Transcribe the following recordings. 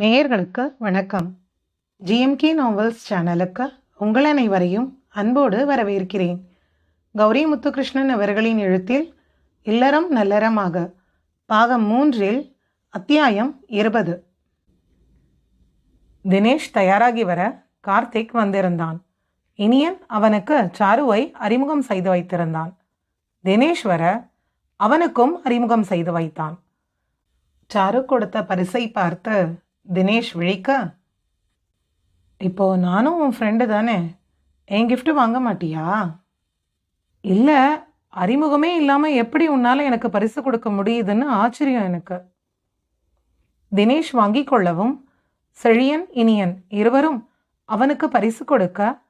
நேயர்களுக்கு வணக்கம். GMK novels சேனலுக்கு உங்கள் அனைவரையும் அன்போடு வரவேற்கிறேன். கௌரி முத்துகிருஷ்ணன் அவர்களின் எழுத்தில் இல்லறம் நல்லறமாக பாகம் மூன்றில் அத்தியாயம் இருபது. தினேஷ் தயாராகி வர கார்த்திக் வந்திருந்தான். இனியன் அவனுக்கு சாருவை அறிமுகம் செய்து வைத்திருந்தான். தினேஷ் வர அவனுக்கும் அறிமுகம் செய்து வைத்தான். சாரு கொடுத்த பரிசை பார்த்து தினேஷ் விழிக்க? இப்போ நானும் உன் ஃப்ரெண்டு தானே. என் கிஃப்ட்டு வாங்க மாட்டியா? இல்லை அறிமுகமே இல்லாமல் எப்படி உன்னால் எனக்கு பரிசு கொடுக்க முடியுதுன்னு ஆச்சரியம் எனக்கு. தினேஷ் வாங்கிக் கொள்ளவும் செழியன் இனியன் இருவரும் அவனுக்கு பரிசு கொடுக்க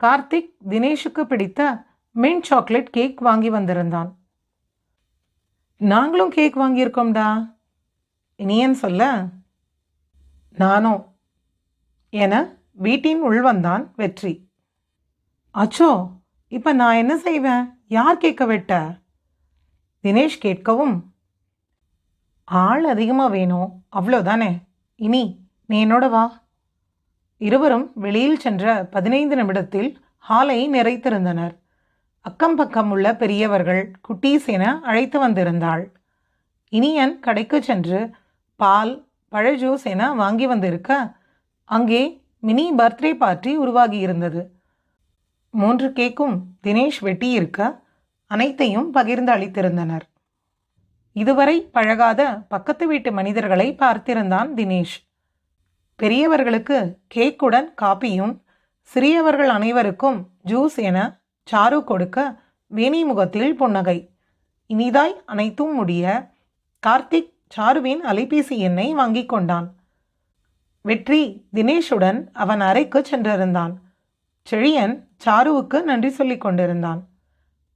கார்த்திக் தினேஷுக்கு பிடித்த மின்ட் சாக்லேட் கேக் வாங்கி வந்திருந்தான். நாங்களும் கேக் வாங்கியிருக்கோம்டா. இனியன் சொல்ல நானோ என வீட்டின் உள் வந்தான் வெற்றி. அச்சோ இப்போ நான் என்ன செய்வேன்? யார் கேட்க வெட்ட? தினேஷ் கேட்கவும் ஆள் அதிகமாக வேணும். அவ்வளோதானே. இனி நீ என்னோட வா. இருவரும் வெளியில் சென்ற பதினைந்து நிமிடத்தில் ஹாலை நிறைத்திருந்தனர். அக்கம் பக்கம் உள்ள பெரியவர்கள் குட்டீஸ் என அழைத்து வந்திருந்தாள். இனியன் கடைக்கு சென்று பால் பழ ஜூஸ் என வாங்கி வந்திருக்க அங்கே மினி பர்த்டே பார்ட்டி உருவாகி இருந்தது. மூன்று கேக்கும் தினேஷ் வெட்டியிருக்க அனைத்தையும் பகிர்ந்து அளித்திருந்தனர். இதுவரை பழகாத பக்கத்து வீட்டு மனிதர்களை பார்த்திருந்தான் தினேஷ். பெரியவர்களுக்கு கேக்குடன் காப்பியும் சிறியவர்கள் அனைவருக்கும் ஜூஸ் என சாரு கொடுக்க வேணி முகத்தில் புன்னகை. இனிதாய் அனைத்தும் முடிய கார்த்திக் சாருவின் அலைபேசி எண்ணை வாங்கிக் கொண்டான். வெற்றி தினேஷுடன் அவன் அறைக்கு சென்றிருந்தான். செழியன் சாருவுக்கு நன்றி சொல்லிக் கொண்டிருந்தான்.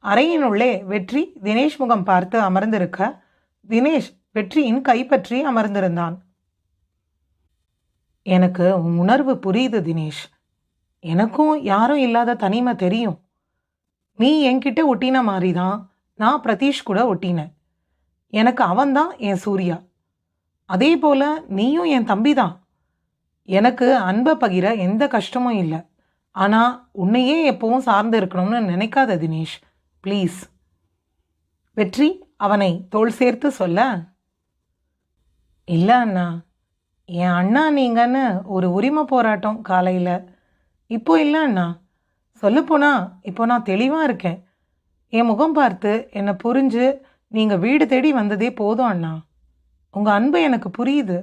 அறையினுள்ளே வெற்றி தினேஷ் முகம் பார்த்து அமர்ந்திருக்க தினேஷ் வெற்றியின் கைப்பற்றி அமர்ந்திருந்தான். எனக்கு உன் உணர்வு புரியுது தினேஷ். எனக்கும் யாரும் இல்லாத தனிமை தெரியும். நீ என்கிட்ட ஒட்டின மாதிரி தான் நான் பிரதீஷ் கூட ஒட்டினேன். எனக்கு அவன்தான் என் சூர்யா. அதே போல நீயும் என் தம்பி தான் எனக்கு அன்பை பகிர எந்த கஷ்டமும் இல்லை. ஆனால் உன்னையே எப்பவும் சார்ந்து இருக்கணும்னு நினைக்காத தினேஷ். ப்ளீஸ். வெற்றி அவனை தோள் சேர்த்து சொல்ல. இல்லை அண்ணா என் அண்ணா நீங்கன்னு ஒரு உரிமை போராட்டம் காலையில். இப்போ இல்லை அண்ணா. சொல்லப்போனால் இப்போ நான் தெளிவாக இருக்கேன். என் முகம் பார்த்து என்னை புரிஞ்சு நீங்கள் வீடு தேடி வந்ததே போதும் அண்ணா. உங்கள் அன்பு எனக்கு புரியுது.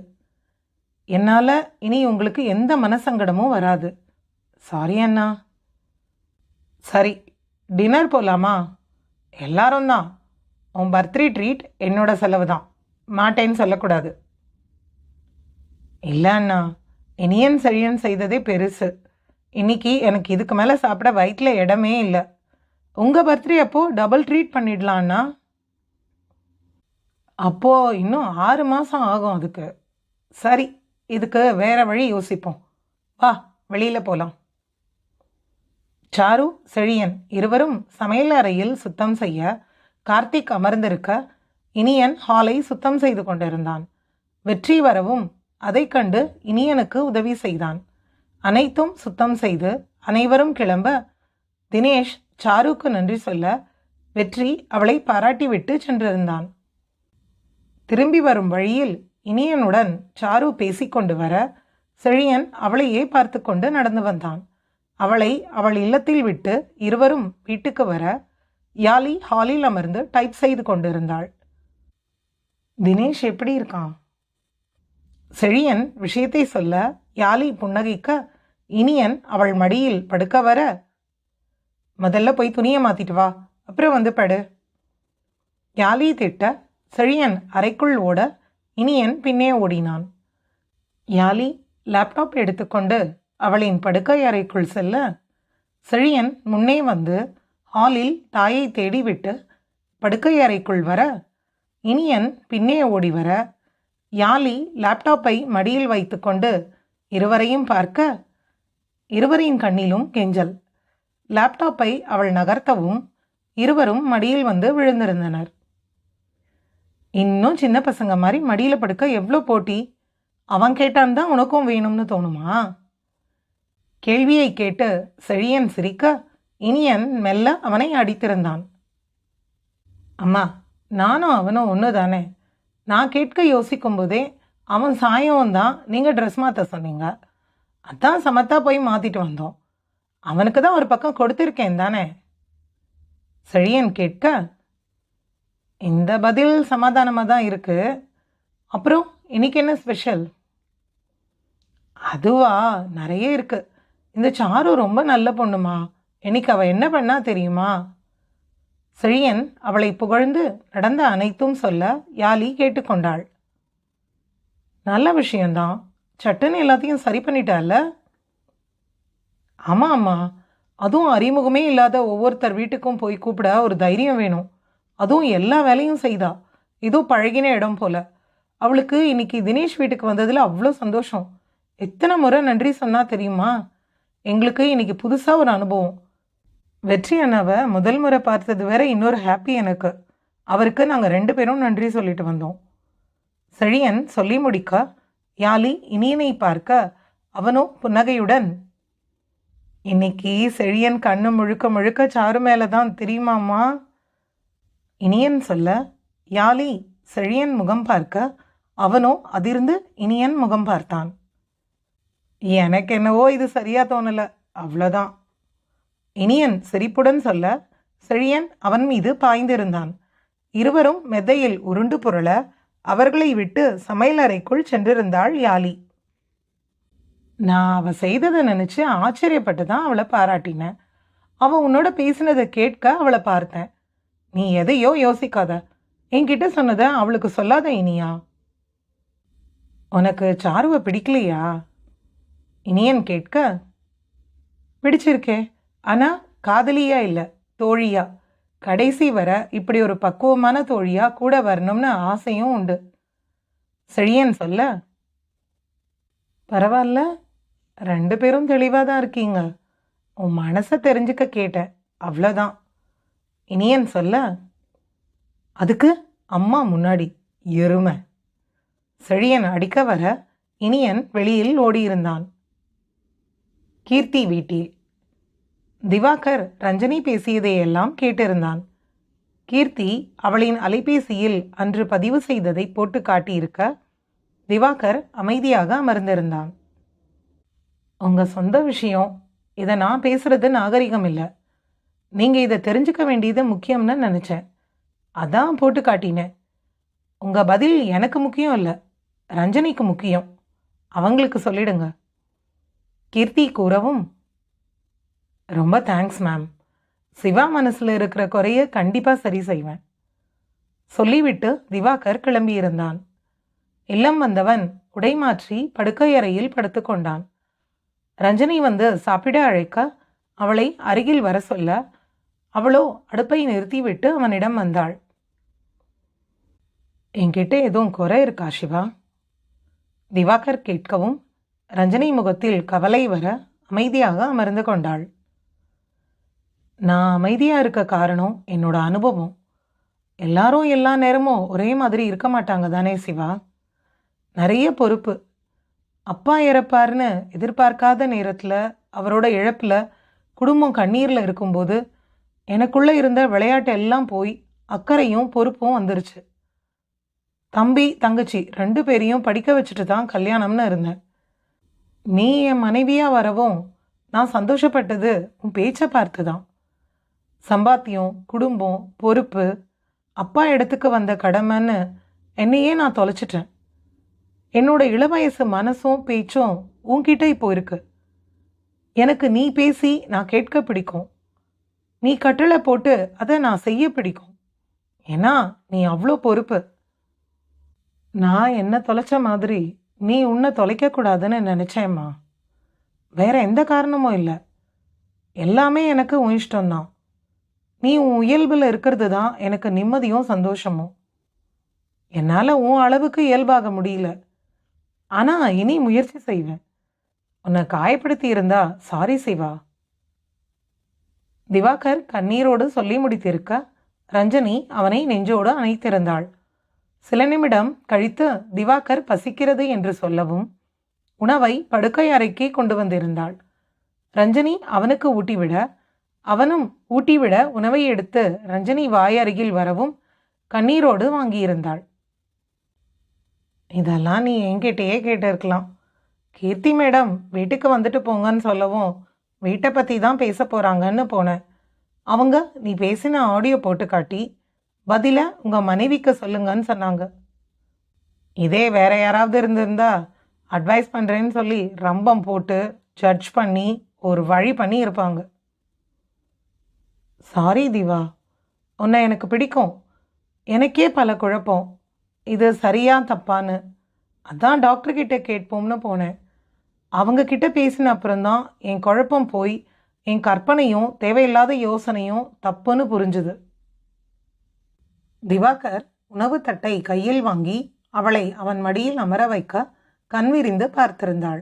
என்னால் இனி உங்களுக்கு எந்த மனசங்கடமும் வராது. சாரி அண்ணா. சரி டின்னர் போகலாமா எல்லாரும் தான். உன் பர்த்டே ட்ரீட் என்னோட செலவு தான். மாட்டேன்னு சொல்லக்கூடாது. இல்லை அண்ணா. இனியன் செழியன் செய்ததே பெருசு. இன்னைக்கு எனக்கு இதுக்கு மேலே சாப்பிட வயிற்றில் இடமே இல்லை. உங்கள் பர்த்டே அப்போது டபுள் ட்ரீட் பண்ணிடலாம் அண்ணா. அப்போது இன்னும் ஆறு மாதம் ஆகும் அதுக்கு. சரி இதுக்கு வேற வழி யோசிப்போம். வா வெளியில் போகலாம் சாரு செழியன் இருவரும் சமையல் அறையில் சுத்தம் செய்ய கார்த்திக் அமர்ந்திருக்க இனியன் ஹாலை சுத்தம் செய்து கொண்டிருந்தான். வெற்றி வரவும் அதைக் கண்டு இனியனுக்கு உதவி செய்தான். அனைத்தும் சுத்தம் செய்து அனைவரும் கிளம்ப தினேஷ் சாருக்கு நன்றி சொல்ல வெற்றி அவளை பாராட்டிவிட்டு சென்றிருந்தான். திரும்பி வரும் வழியில் இனியனுடன் சாரு பேசிக்கொண்டு வர செழியன் அவளையே பார்த்து கொண்டு நடந்து வந்தான். அவளை அவள் இல்லத்தில் விட்டு இருவரும் வீட்டுக்கு வர யாலி ஹாலில் அமர்ந்து டைப் செய்து கொண்டிருந்தாள். தினேஷ் எப்படி இருக்கான்? செழியன் விஷயத்தை சொல்ல யாலி புன்னகைக்க இனியன் அவள் மடியில் படுக்க வர முதல்ல போய் துணியை மாத்திட்டு வா அப்புறம் வந்து படு. யாலி திட்ட செழியன் அறைக்குள் ஓட இனியன் பின்னே ஓடினான். யாலி லேப்டாப் எடுத்துக்கொண்டு அவளின் படுக்கை அறைக்குள் செல்ல செழியன் முன்னே வந்து ஹாலில் தாயை தேடிவிட்டு படுக்கை அறைக்குள் வர இனியன் பின்னே ஓடி வர யாலி லேப்டாப்பை மடியில் வைத்துக்கொண்டு இருவரையும் பார்க்க இருவரின் கண்ணிலும் கெஞ்சல். லேப்டாப்பை அவள் நகர்த்தவும் இருவரும் மடியில் வந்து விழுந்திருந்தனர். இன்னும் சின்ன பசங்க மாதிரி மடியில் படுக்க எவ்வளோ போட்டி? அவன் கேட்டான் தான் உனக்கும் வேணும்னு தோணுமா? கேள்வியை கேட்டு செழியன் சிரிக்க இனியன் மெல்ல அவனை அடித்திருந்தான். அம்மா நானும் அவனும் ஒன்று தானே நான் கேட்க யோசிக்கும் போதே அவன் சாயம் தான் நீங்கள் ட்ரெஸ் மாற்ற சொன்னீங்க. அதான் சமத்தா போய் மாற்றிட்டு வந்தோம். அவனுக்கு தான் ஒரு பக்கம் கொடுத்துருக்கேன் தானே? செழியன் கேட்க இந்த பதில் சமாதானமாக தான் இருக்குது அப்புறம் இன்னைக்கு என்ன ஸ்பெஷல் அதுவா? நிறைய இருக்குது இந்த சாரு ரொம்ப நல்ல பொண்ணுமா? இன்னைக்கு அவள் என்ன பண்ணா தெரியுமா? செழியன் அவளை புகழ்ந்து நடந்த அனைத்தும் சொல்ல யாலி கேட்டுக்கொண்டாள். நல்ல விஷயந்தான் சட்டுன்னு எல்லாத்தையும் சரி பண்ணிட்டால? ஆமாம் ஆமாம் அதுவும் அறிமுகமே இல்லாத ஒவ்வொருத்தர் வீட்டுக்கும் போய் கூப்பிட ஒரு தைரியம் வேணும். அதுவும் எல்லா வேலையும் செய்தா. ஏதோ பழகின இடம் போல. அவளுக்கு இன்னைக்கு தினேஷ் வீட்டுக்கு வந்ததில் அவ்வளோ சந்தோஷம். எத்தனை முறை நன்றி சொன்னா தெரியுமா? எங்களுக்கு இன்னைக்கு புதுசாக ஒரு அனுபவம். வெற்றி அண்ணாவை முதல் முறை பார்த்தது வேற இன்னொரு ஹாப்பி எனக்கு. அவருக்கு நாங்கள் ரெண்டு பேரும் நன்றி சொல்லிட்டு வந்தோம். செழியன் சொல்லி முடிக்க யாலி இனியனை பார்க்க அவனோ புன்னகையுடன் இன்னைக்கு செழியன் கண்ணு முழுக்க முழுக்க சாரு மேலே தான் தெரியுமாம்மா? இனியன் சொல்ல யாலி செழியன் முகம் பார்க்க அவனோ அதிர்ந்து இனியன் முகம் பார்த்தான். எனக்கு என்னவோ இது சரியா தோணல அவ்வளோதான் இனியன் சிரிப்புடன் சொல்ல செழியன் அவன் மீது பாய்ந்திருந்தான். இருவரும் மெத்தையில் உருண்டு புரள அவர்களை விட்டு சமையலறைக்குள் சென்றிருந்தாள் யாலி. நான் அவ செய்ததை நினைச்சு ஆச்சரியப்பட்டு தான் அவளை பாராட்டினேன். அவ உன்னோட பேசினதை கேட்க அவளை பார்த்தேன். நீ எதையோ யோசிக்காத. என்கிட்ட சொன்னதை அவளுக்கு சொல்லாத இனியா. உனக்கு சாருவை பிடிக்கலையா? இனியன் கேட்க பிடிச்சிருக்கே. ஆனால் காதலியா இல்லை தோழியா. கடைசி வர இப்படி ஒரு பக்குவமான தோழியா கூட வரணும்னு ஆசையும் உண்டு. செழியன் சொல்ல பரவாயில்ல ரெண்டு பேரும் தெளிவாக தான் இருக்கீங்க. உன் மனசை தெரிஞ்சுக்க கேட்டேன். அவ்வளோதான் இனியன் சொல்ல அதுக்கு அம்மா முன்னாடி எருமை. செழியன் அடிக்க வர இனியன் வெளியில் ஓடியிருந்தான். கீர்த்தி வீட்டில். திவாகர் ரஞ்சனி பேசியதையெல்லாம் கேட்டிருந்தான். கீர்த்தி அவளின் அலைபேசியில் அன்று பதிவு செய்ததை போட்டு காட்டியிருக்க திவாகர் அமைதியாக அமர்ந்திருந்தான். உங்க சொந்த விஷயம். இதை நான் பேசுறது நாகரிகம் இல்லை நீங்கள் இதை தெரிஞ்சுக்க வேண்டியது முக்கியம்னு நினச்சேன். அதான் போட்டு காட்டினேன். உங்கள் பதில் எனக்கு முக்கியம் இல்லை ரஞ்சனிக்கு முக்கியம். அவங்களுக்கு சொல்லிடுங்க. கீர்த்தி கூறவும் ரொம்ப தேங்க்ஸ் மேம் சிவா மனசில் இருக்கிற குறைய கண்டிப்பாக சரி செய்வேன். சொல்லிவிட்டு திவாகர் கிளம்பியிருந்தான். இல்லம் வந்தவன் உடை மாற்றி படுக்கை அறையில் படுத்துக்கொண்டான். ரஞ்சனி வந்து சாப்பிட அழைக்க அவளை அருகில் வர சொல்ல அவளோ அடுப்பை நிறுத்திவிட்டு அவனிடம் வந்தாள். என்கிட்ட எதுவும் குறை இருக்கா சிவா? திவாகர் கேட்கவும் ரஞ்சனி முகத்தில் கவலை வர அமைதியாக அமர்ந்து கொண்டாள். நான் அமைதியாக இருக்க காரணம் என்னோட அனுபவம். எல்லாரும் எல்லா நேரமும் ஒரே மாதிரி இருக்க மாட்டாங்க தானே சிவா? நிறைய பொறுப்பு. அப்பா இறப்பாருன்னு எதிர்பார்க்காத நேரத்தில் அவரோட இழப்பில் குடும்பம் கண்ணீரில் இருக்கும்போது எனக்குள்ளே இருந்த விளையாட்டு எல்லாம் போய் அக்கறையும் பொறுப்பும் வந்துருச்சு. தம்பி தங்கச்சி ரெண்டு பேரையும் படிக்க வச்சுட்டு தான் கல்யாணம்னு இருந்தேன். நீ என் மனைவியாக வரவும் நான் சந்தோஷப்பட்டது உன் பேச்சை பார்த்து தான் சம்பாத்தியம் குடும்பம் பொறுப்பு அப்பா இடத்துக்கு வந்த கடமைன்னு என்னையே நான் தொலைச்சிட்டேன். என்னோட இளவயசு மனசும் பேச்சும் உன்கிட்ட இப்போ இருக்கு. எனக்கு நீ பேசி நான் கேட்க பிடிக்கும். நீ கட்டளை போட்டு அதை நான் செய்ய பிடிக்கும். ஏன்னா நீ அவ்வளோ பொறுப்பு. நான் என்ன தொலைச்ச மாதிரி நீ உன்னை தொலைக்கக்கூடாதுன்னு நினச்சேம்மா. வேற எந்த காரணமும் இல்லை. எல்லாமே எனக்கு உன் இஷ்டம்தான். நீ உன் இயல்பில் இருக்கிறது தான் எனக்கு நிம்மதியும் சந்தோஷமும். என்னால் உன் அளவுக்கு இயல்பாக முடியல. ஆனால் இனி முயற்சி செய்வேன். உன்னை காயப்படுத்தி இருந்தா சாரி சிவா. திவாகர் கண்ணீரோடு சொல்லி முடித்திருக்க ரஞ்சனி அவனை நெஞ்சோடு அணைத்திருந்தாள். சில நிமிடம் கழித்து திவாகர் பசிக்கிறது என்று சொல்லவும் உணவை படுக்கை அறைக்கே கொண்டு வந்திருந்தாள். ரஞ்சனி அவனுக்கு ஊட்டிவிட அவனும் ஊட்டிவிட உணவை எடுத்து ரஞ்சனி வாய் அருகில் வரவும் கண்ணீரோடு வாங்கியிருந்தாள். இதெல்லாம் நீ என்கிட்டயே கேட்டிருக்கலாம். கீர்த்தி மேடம் வீட்டுக்கு வந்துட்டு போங்கன்னு சொல்லவும் வீட்டை பற்றி தான் பேச போகிறாங்கன்னு போனேன். அவங்க நீ பேசின ஆடியோ போட்டு காட்டி பதிலை உங்கள் மனைவிக்கு சொல்லுங்கன்னு சொன்னாங்க. இதே வேற யாராவது இருந்திருந்தா அட்வைஸ் பண்ணுறேன்னு சொல்லி ரம்பம் போட்டு ஜட்ஜ் பண்ணி ஒரு வழி பண்ணி இருப்பாங்க. சாரி திவா. உன்னை எனக்கு பிடிக்கும். எனக்கே பல குழப்பம். இது சரியா தப்பான்னு. அதான் டாக்டர்கிட்ட கேட்போம்னு போனேன். அவங்க கிட்ட பேசின அப்புறம்தான் என் குழப்பம் போய் என் கற்பனையும் தேவையில்லாத யோசனையும் தப்புன்னு புரிஞ்சுது. திவாகர் உணவு தட்டை கையில் வாங்கி அவளை அவன் மடியில் அமர வைக்க கண்விரிந்து பார்த்திருந்தாள்.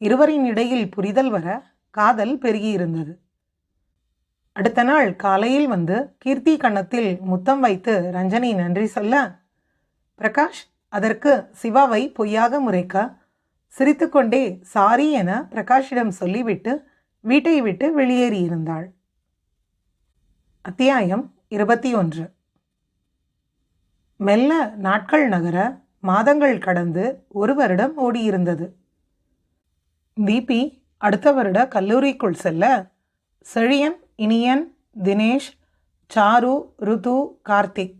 இருவரின் இடையில் புரிதல் வர காதல் பெருகியிருந்தது. அடுத்த நாள் காலையில் வந்து கீர்த்தி கன்னத்தில் முத்தம் வைத்து ரஞ்சனி நன்றி சொல்ல பிரகாஷ் அதற்கு சிவாவை பொய்யாக முறைக்க சிரித்துக்கொண்டே சாரி என பிரகாஷிடம் சொல்லிவிட்டு வீட்டை விட்டு வெளியேறியிருந்தாள் அத்தியாயம் இருபத்தி ஒன்று. மெல்ல நாட்கள் நகர மாதங்கள் கடந்து ஒரு வருடம் ஓடியிருந்தது. தீபி அடுத்த வருட கல்லூரிக்குள் செல்ல செழியன் இனியன் தினேஷ் சாரு ருது கார்த்திக்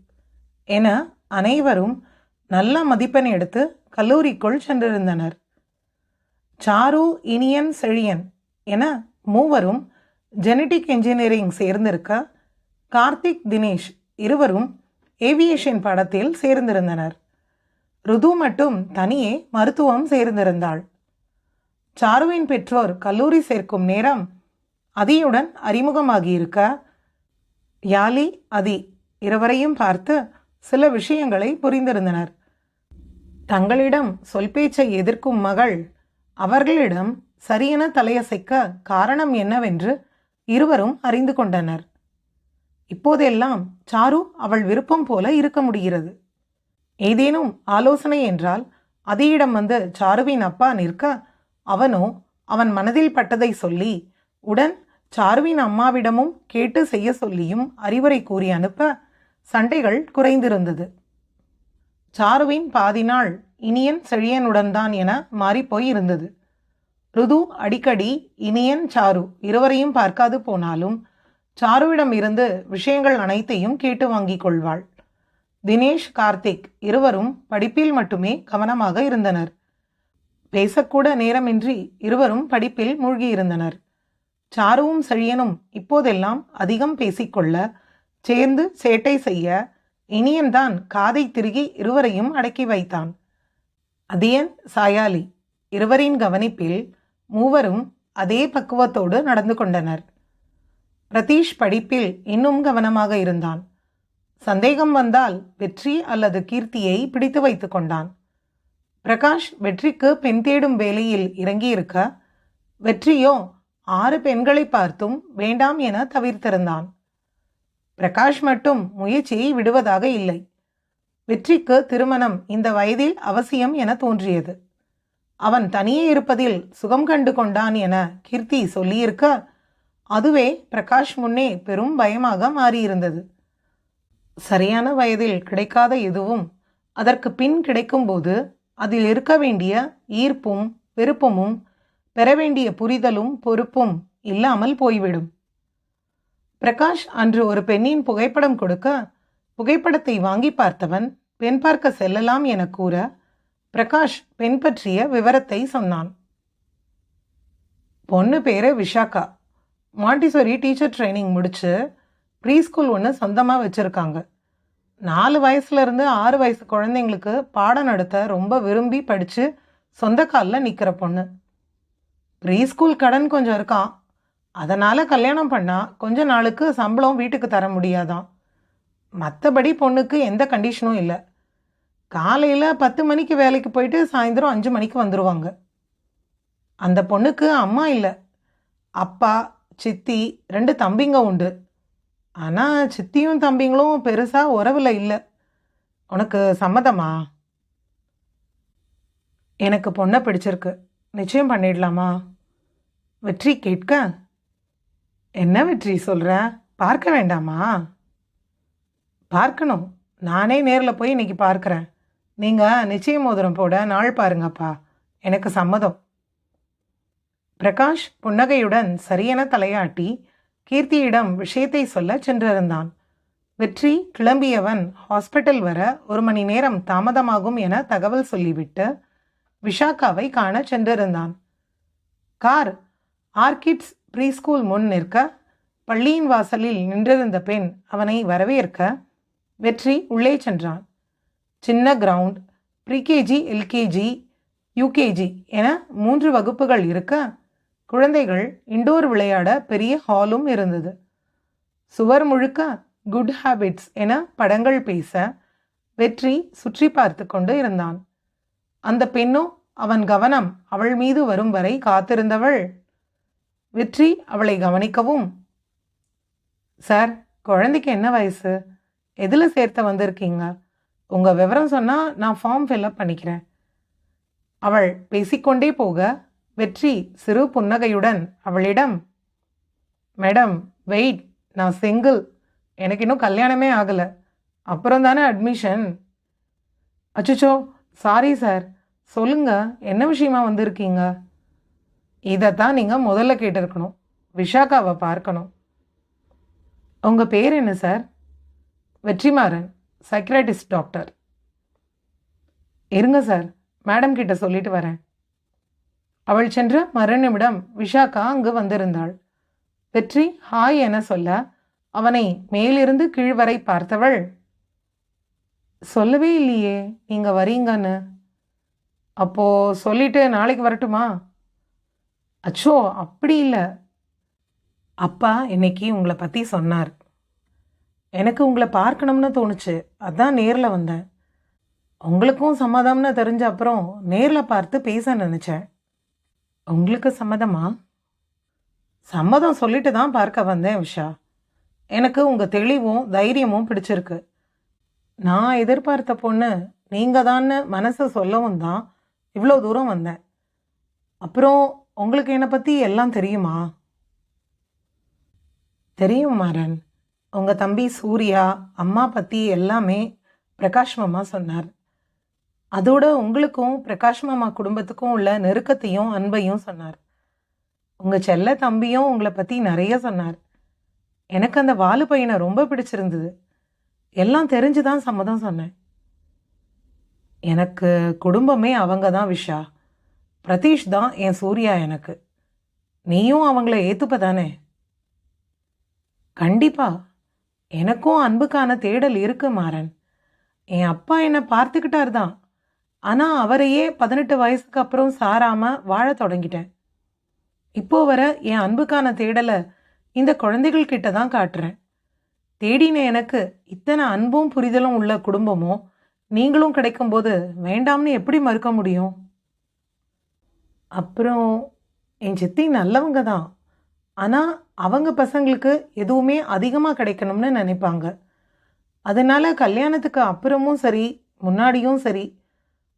என அனைவரும் நல்ல மதிப்பெண் எடுத்து கல்லூரிக்குள் சென்றிருந்தனர். சாரு இனியன் செழியன் என மூவரும் ஜெனடிக் என்ஜினியரிங் சேர்ந்திருக்க கார்த்திக் தினேஷ் இருவரும் ஏவியேஷன் படத்தில் சேர்ந்திருந்தனர். ருது மட்டும் தனியே மருத்துவம் சேர்ந்திருந்தாள். சாருவின் பெற்றோர் கல்லூரி சேர்க்கும் நேரம் அதியுடன் அறிமுகமாகியிருக்க யாலி அதி இருவரையும் பார்த்து சில விஷயங்களை புரிந்திருந்தனர். தங்களிடம் சொல்பேச்சை எதிர்க்கும் மகள் அவர்களிடம் சரியென தலையசைக்க காரணம் என்னவென்று இருவரும் அறிந்து கொண்டனர். இப்போதெல்லாம் சாரு அவள் விருப்பம் போல இருக்க முடிகிறது. ஏதேனும் ஆலோசனை என்றால் அதியிடம் வந்து சாருவின் அப்பா நிற்க அவனோ அவன் மனதில் பட்டதை சொல்லி உடன் சாருவின் அம்மாவிடமும் கேட்டு செய்ய சொல்லியும் அறிவுரை கூறி அனுப்ப சண்டைகள் குறைந்திருந்தது. சாருவின் பாதி நாள் இனியன் செழியனுடன் தான் என மாறிப்போய் இருந்தது ருது அடிக்கடி இனியன் சாரு இருவரையும் பார்க்காது போனாலும் சாருவிடம் இருந்து விஷயங்கள் அனைத்தையும் கேட்டு வாங்கிக் கொள்வாள். தினேஷ் கார்த்திக் இருவரும் படிப்பில் மட்டுமே கவனமாக இருந்தனர். பேசக்கூட நேரமின்றி இருவரும் படிப்பில் மூழ்கியிருந்தனர். சாருவும் செழியனும் இப்போதெல்லாம் அதிகம் பேசிக்கொள்ள சேர்ந்து சேட்டை செய்ய இனியன்தான் காதை திருகி இருவரையும் அடக்கி வைத்தான். அதியன் சாயாலி இருவரின் கவனிப்பில் மூவரும் அதே பக்குவத்தோடு நடந்து கொண்டனர். பிரதீஷ் படிப்பில் இன்னும் கவனமாக இருந்தான். சந்தேகம் வந்தால் வெற்றி அல்லது கீர்த்தியை பிடித்து வைத்து கொண்டான். பிரகாஷ் வெற்றிக்கு பெண் தேடும் வேலையில் இறங்கியிருக்க வெற்றியோ ஆறு பெண்களை பார்த்தும் வேண்டாம் என தவிர்த்திருந்தான். பிரகாஷ் மட்டும் முயற்சியை விடுவதாக இல்லை. வெற்றிக்கு திருமணம் இந்த வயதில் அவசியம் என தோன்றியது. அவன் தனியே இருப்பதில் சுகம் கண்டு கொண்டான் என கீர்த்தி சொல்லியிருக்க அதுவே பிரகாஷ் முன்னே பெரும் பயமாக மாறியிருந்தது. சரியான வயதில் கிடைக்காத எதுவும் அதற்கு பின் கிடைக்கும்போது அதில் இருக்க வேண்டிய ஈர்ப்பும் விருப்பமும் பெற வேண்டிய புரிதலும் பொறுப்பும் இல்லாமல் போய்விடும். பிரகாஷ் அன்று ஒரு பெண்ணின் புகைப்படம் கொடுக்க புகைப்படத்தை வாங்கி பார்த்தவன் பெண் பார்க்க செல்லலாம் என கூற பிரகாஷ் பெண் பற்றிய விவரத்தை சொன்னான். பொண்ணு பேரு விஷாக்கா மாண்டிசோரி டீச்சர் ட்ரைனிங் முடிச்சு ப்ரீ ஸ்கூல் ஒன்று சொந்தமாக வச்சுருக்காங்க. நாலு வயசுலேருந்து ஆறு வயசு குழந்தைங்களுக்கு பாடம் நடத்த ரொம்ப விரும்பி படித்து சொந்த காலில் நிற்கிற பொண்ணு. ப்ரீ ஸ்கூல் கடன் கொஞ்சம் இருக்கான் அதனால் கல்யாணம் பண்ணால் கொஞ்ச நாளுக்கு சம்பளம் வீட்டுக்கு தர முடியாதான். மற்றபடி பொண்ணுக்கு எந்த கண்டிஷனும் இல்லை. காலையில் பத்து மணிக்கு வேலைக்கு போயிட்டு சாயந்தரம் அஞ்சு மணிக்கு வந்துடுவாங்க அந்த பொண்ணுக்கு அம்மா இல்லை. அப்பா சித்தி ரெண்டு தம்பிங்க உண்டு. ஆனால் சித்தியும் தம்பிங்களும் பெருசாக உறவில் இல்லை. உனக்கு சம்மதமா? எனக்கு பொண்ணை பிடிச்சிருக்கு. நிச்சயம் பண்ணிடலாமா? வெற்றி கேட்க. என்ன வெற்றி சொல்கிற பார்க்க வேண்டாமா? பார்க்கணும். நானே நேரில் போய் இன்றைக்கி பார்க்குறேன். நீங்கள் நிச்சய மோதிரம் போட நாள் பாருங்கப்பா. எனக்கு சம்மதம். பிரகாஷ் புன்னகையுடன் சரியென தலையாட்டி கீர்த்தியிடம் விஷயத்தை சொல்ல சென்றிருந்தான். வெற்றி கிளம்பியவன் ஹாஸ்பிட்டல் வர ஒரு மணி நேரம் தாமதமாகும் என தகவல் சொல்லிவிட்டு விஷாக்காவை காண சென்றிருந்தான். கார் ஆர்கிட்ஸ் ப்ரீஸ்கூல் முன் நிற்க பள்ளியின் வாசலில் நின்றிருந்த பெண் அவனை வரவேற்க வெற்றி உள்ளே சென்றான். சின்ன கிரவுண்ட் ப்ரீகேஜி எல்கேஜி யூகேஜி என மூன்று வகுப்புகள் இருக்க குழந்தைகள் இண்டோர் விளையாட பெரிய ஹாலும் இருந்தது. சுவர் முழுக்க குட் ஹாபிட்ஸ் என படங்கள் பேச வெற்றி சுற்றி பார்த்து கொண்டு இருந்தான். அந்த பெண்ணோ அவன் கவனம் அவள் மீது வரும் வரை காத்திருந்தவள். வெற்றி அவளை கவனிக்கவும். சார் குழந்தைக்கு என்ன வயசு? எதில் சேர்த்த வந்திருக்கீங்க? உங்கள் விவரம் சொன்னால் நான் ஃபார்ம் ஃபில்அப் பண்ணிக்கிறேன். அவள் பேசிக்கொண்டே போக வெற்றி சிறு புன்னகையுடன் அவளிடம் மேடம் வெயிட் நான் சிங்கிள் எனக்கு இன்னும் கல்யாணமே ஆகலை. அப்புறம் தானே அட்மிஷன் அச்சுச்சோ சாரி சார். சொல்லுங்க என்ன விஷயமா வந்திருக்கீங்க? இதை தான் நீங்கள் முதல்ல கேட்டிருக்கணும். விஷாக்காவை பார்க்கணும். உங்கள் பேர் என்ன சார் வெற்றிமாறன் சைக்ராட்டிஸ்ட் டாக்டர் இருங்க சார் மேடம் கிட்ட சொல்லிட்டு வரேன். அவள் சென்ற மறுநிமிடம் விஷாக்கா அங்கு வந்திருந்தாள். வெற்றி ஹாய் என சொல்ல அவனை மேலிருந்து கீழ் வரை பார்த்தவள் சொல்லவே இல்லையே நீங்கள் வரீங்கன்னு. அப்போது சொல்லிட்டு நாளைக்கு வரட்டுமா? அச்சோ அப்படி இல்லை. அப்பா இன்னைக்கு உங்களை பற்றி சொன்னார். எனக்கு உங்களை பார்க்கணும்னு தோணுச்சு. அதான் நேரில் வந்தேன். உங்களுக்கும் சம்மதம்னு தெரிஞ்ச அப்புறம் நேரில் பார்த்து பேச நினச்சேன். உங்களுக்கு சம்மதமா? சம்மதம் சொல்லிட்டு தான் பார்க்க வந்தேன் உஷா. எனக்கு உங்கள் தெளிவும் தைரியமும் பிடிச்சிருக்கு. நான் எதிர்பார்த்த பொண்ணு நீங்கள் தான்னு மனசை சொல்லவும் தான் இவ்வளோ தூரம் வந்தேன். அப்புறம் உங்களுக்கு என்னை பற்றி எல்லாம் தெரியுமா? தெரியும் மாறன். உங்கள் தம்பி சூர்யா அம்மா பற்றி எல்லாமே பிரகாஷ் மாமா சொன்னார். அதோட உங்களுக்கும் பிரகாஷ் மாமா குடும்பத்துக்கும் உள்ள நெருக்கத்தையும் அன்பையும் சொன்னார். உங்கள் செல்ல தம்பியும் உங்களை பற்றி நிறைய சொன்னார். எனக்கு அந்த வாலு பையனை ரொம்ப பிடிச்சிருந்தது. எல்லாம் தெரிஞ்சு தான் சம்மதம் சொன்னேன். எனக்கு குடும்பமே அவங்க தான் விஷா. பிரதீஷ் தான் என் சூர்யா எனக்கு. நீயும் அவங்கள ஏற்றுப்ப தானே? கண்டிப்பாக எனக்கும் அன்புக்கான தேடல் இருக்கு மாறன். என் அப்பா என்னை பார்த்துக்கிட்டார் தான். ஆனால் அவரையே பதினெட்டு வயசுக்கு அப்புறம் சாராமல் வாழ தொடங்கிட்டேன். இப்போ வர என் அன்புக்கான தேடலை இந்த குழந்தைகள் கிட்ட தான் காட்டுறேன். தேடின எனக்கு இத்தனை அன்பும் புரிதலும் உள்ள குடும்பமும் நீங்களும் கிடைக்கும்போது வேண்டாம்னு எப்படி மறுக்க முடியும்? அப்புறம் என் சித்தி நல்லவங்க தான் ஆனால் அவங்க பசங்களுக்கு எதுவுமே அதிகமாக கிடைக்கணும்னு நினைப்பாங்க. அதனால் கல்யாணத்துக்கு அப்புறமும் சரி முன்னாடியும் சரி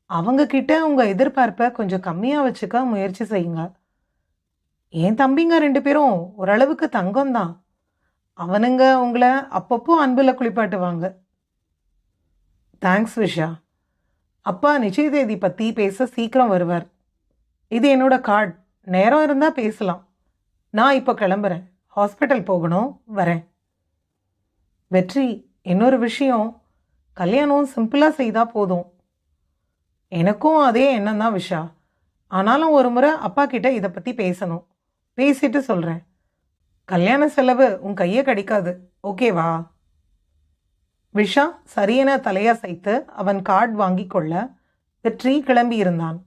அவங்கக்கிட்ட உங்கள் எதிர்பார்ப்பை கொஞ்சம் கம்மியாக வச்சுக்க முயற்சி செய்யுங்க. என் தம்பிங்க ரெண்டு பேரும் ஓரளவுக்கு தங்கம் தான் அவனுங்க உங்களை அப்பப்போ அன்பில் குளிப்பாட்டுவாங்க. தேங்க்ஸ் விஷா. அப்பா நிச்சய தேதி பற்றி பேச சீக்கிரம் வருவார். இது என்னோட கார்டு நேரம் இருந்தால் பேசலாம். நான் இப்போ கிளம்புறேன். ஹாஸ்பிட்டல் போகணும். வரேன். வெற்றி இன்னொரு விஷயம். கல்யாணம் சிம்பிளாக செய்தால் போதும். எனக்கும் அதே எண்ணம் தான் விஷா. ஆனாலும் ஒரு முறை அப்பா கிட்ட இதை பற்றி பேசணும். பேசிட்டு சொல்கிறேன் கல்யாண செலவு உன் கையை கிடைக்காது. ஓகேவா விஷா சரியென தலையசைத்து அவன் கார்டு வாங்கி கொள்ள வெற்றி கிளம்பியிருந்தான்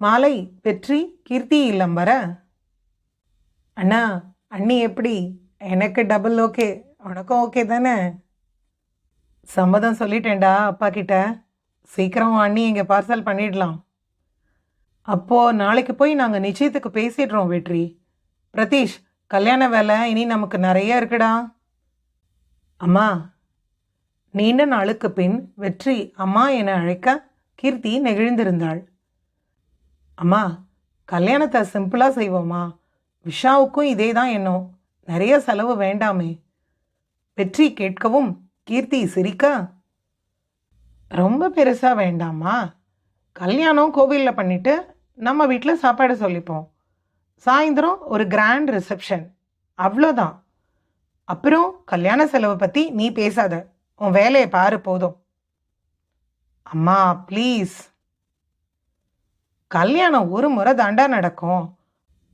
மாலை வெற்றி கீர்த்தி இல்லம் வர. அண்ணா அண்ணி எப்படி? எனக்கு டபுள் ஓகே உனக்கும் ஓகே தானே? சம்மதம் சொல்லிட்டேன்டா அப்பா கிட்ட சீக்கிரம் அண்ணி இங்கே பார்சல் பண்ணிடலாம். அப்போது நாளைக்கு போய் நாங்கள் நிச்சயத்துக்கு பேசிடுறோம் வெற்றி. பிரதீஷ் கல்யாண வேலை இனி நமக்கு நிறைய இருக்குடா. அம்மா நீண்ட நாளுக்கு பின் வெற்றி அம்மா என அழைக்க கீர்த்தி நெகிழ்ந்திருந்தாள். அம்மா கல்யாணத்தை சிம்பிளாக செய்வோமா? விஷாவுக்கும் இதே தான் எண்ணம். நிறைய செலவு வேண்டாமே. வெற்றி கேட்கவும் கீர்த்தி சிரிக்க. ரொம்ப பெருசாக வேண்டாமா கல்யாணம் கோவிலில் பண்ணிட்டு நம்ம வீட்டில் சாப்பாடு சொல்லிப்போம். சாயந்தரம் ஒரு கிராண்ட் ரிசப்ஷன் அவ்வளோதான். அப்புறம் கல்யாண செலவை பற்றி நீ பேசாத. உன் வேலையை பாரு போதும். அம்மா ப்ளீஸ் கல்யாணம் ஒரு முறை தாண்டா நடக்கும்.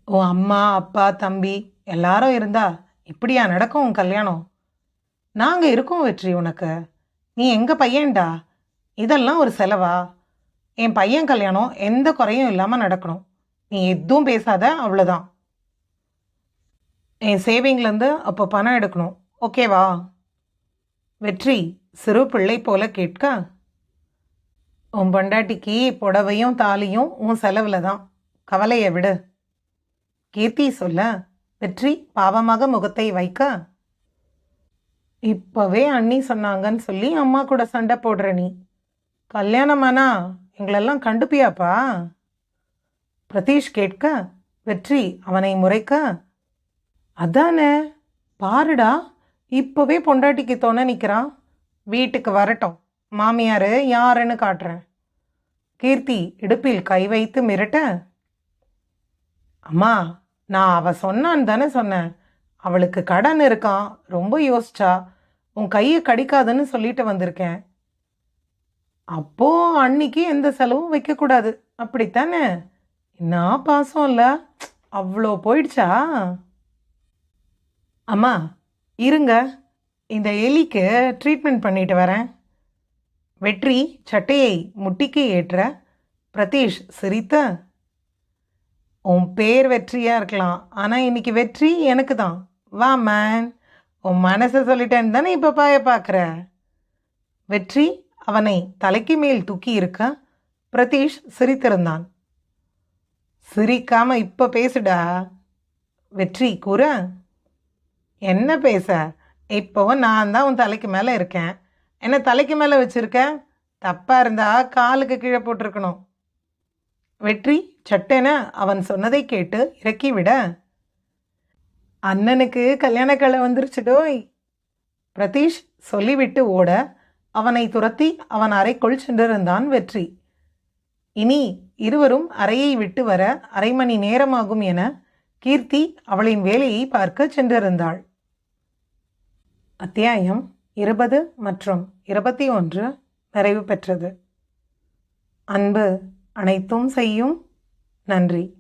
உன் அம்மா அப்பா தம்பி எல்லாரும் இருந்தா இப்படியா நடக்கும் உன் கல்யாணம்? நாங்கள் இருக்கோம் வெற்றி உனக்கு. நீ எங்கள் பையன்டா? இதெல்லாம் ஒரு செலவா? என் பையன் கல்யாணம் எந்த குறையும் இல்லாமல் நடக்கணும். நீ எதுவும் பேசாத அவ்வளோதான் என் சேவிங்லேருந்து அப்போ பணம் எடுக்கணும். ஓகேவா? வெற்றி சிறு பிள்ளை போல கேட்க உன் பொண்டாட்டிக்கு புடவையும் தாலியும் உன் செலவில் தான். கவலையை விடு. கீர்த்தி சொல்ல வெற்றி பாவமாக முகத்தை வைக்க. இப்போவே அண்ணி சொன்னாங்கன்னு சொல்லி அம்மா கூட சண்டை போடுற நீ. கல்யாணமானா? எங்களெல்லாம் கண்டுப்பியாப்பா? பிரதீஷ் கேட்க வெற்றி அவனை முறைக்க. அதானே? பாருடா இப்போவே பொண்டாட்டிக்கு தோண நிற்கிறான் வீட்டுக்கு வரட்டும். மாமியார் யாருன்னு காட்டுறேன். கீர்த்தி இடுப்பில் கை வைத்து மிரட்ட அம்மா நான் அவ சொன்னான்னு தானே சொன்னேன். அவளுக்கு கடன் இருக்கான் ரொம்ப யோசிச்சா. உன் கையை கடிக்காதுன்னு சொல்லிட்டு வந்திருக்கேன். அப்போ அன்னைக்கு எந்த செலவும் வைக்கக்கூடாது. அப்படித்தானே? என்ன பாசம் இல்லை? அவ்வளோ போயிடுச்சா? அம்மா இருங்க. இந்த எலிக்கு ட்ரீட்மெண்ட் பண்ணிட்டு வரேன். வெற்றி சட்டையை முட்டிக்கு ஏற்ற பிரதீஷ் சிரித்த உன் பேர் வெற்றியாக இருக்கலாம். ஆனால் இன்னைக்கு வெற்றி எனக்கு தான் வா மேன் உன் மனசை சொல்லிட்டேன்னு தானே இப்போ பாய பார்க்குற வெற்றி அவனை தலைக்கு மேல் தூக்கி இருக்க பிரதீஷ் சிரித்திருந்தான். சிரிக்காம இப்போ பேசுடா. வெற்றி கூற என்ன பேச? இப்போவும் நான் தான் உன் தலைக்கு மேலே இருக்கேன். என்ன தலைக்கு மேலே வச்சுருக்க? தப்பாக இருந்தால் காலுக்கு கீழே போட்டிருக்கணும். வெற்றி சட்டென அவன் சொன்னதை கேட்டு இறக்கி விட அண்ணனுக்கு கலை வந்துருச்சுடோய் பிரதீஷ் சொல்லிவிட்டு ஓட அவனை துரத்தி அவன் அறைக்குள் சென்றிருந்தான் வெற்றி. இனி இருவரும் அறையை விட்டு வர அரை மணி நேரமாகும் என கீர்த்தி அவளின் வேலையை பார்க்க சென்றிருந்தாள். அத்தியாயம் இருபது மற்றும் இருபத்தி ஒன்று நிறைவு பெற்றது. அன்பு அனைத்தும் செய்யும். நன்றி.